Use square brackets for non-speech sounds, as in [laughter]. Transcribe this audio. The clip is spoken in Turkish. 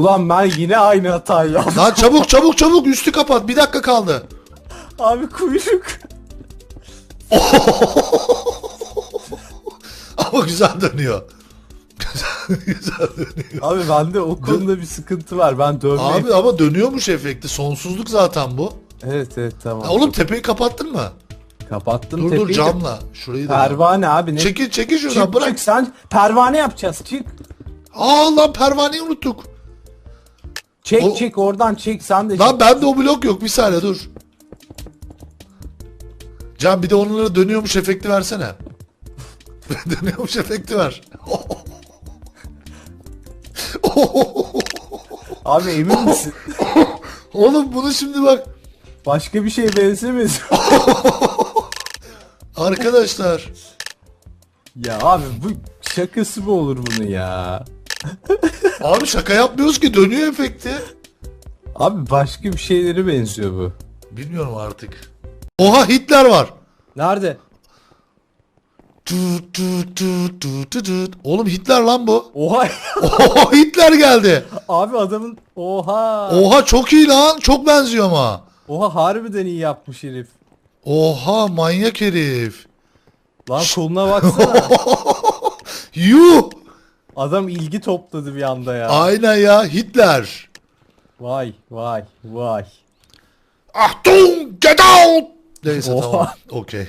Ulan ben yine aynı hatayı yaptım. Lan çabuk çabuk çabuk üstü kapat. Bir dakika kaldı. Abi kuyruk. [laughs] Ama güzel dönüyor. Güzel, güzel dönüyor. Abi bende o konuda bir sıkıntı var. Ben dövme... Abi ama dönüyormuş efekti. Sonsuzluk zaten bu. Evet evet tamam. Ya oğlum tepeyi kapattın mı? Kapattım Dur dur tepeyi de- camla. Şurayı da. Pervane abi ne? Çekil çekil şuradan çık, bırak. çık sen pervane yapacağız çık. Aa lan pervaneyi unuttuk. Çek O- çek oradan çek sen de Lan çek. bende o blok yok. Bir saniye dur. Can bir de onlara dönüyormuş efekti versene. [laughs] dönüyormuş efekti ver. [laughs] Abi emin misin? [laughs] Oğlum bunu şimdi bak. Başka bir şeye benzemez. Arkadaşlar. ya abi bu şakası mı olur bunun ya? Abi şaka yapmıyoruz ki dönüyor efekti. Abi başka bir şeylere benziyor bu. Bilmiyorum artık. Oha Hitler var. Nerede? Tut tut tut tut tut tut. Oğlum Hitler lan bu. Oha. [laughs] Oha Hitler geldi. abi adamın oha. Oha çok iyi lan. Çok benziyor ama. Oha harbiden iyi yapmış herif. Oha manyak herif. Lan koluna baksana. [laughs] Yuh. Adam ilgi topladı bir anda ya. Aynen ya Hitler. Vay vay vay. Achtung get out. Neyse Oha. tamam. Okey.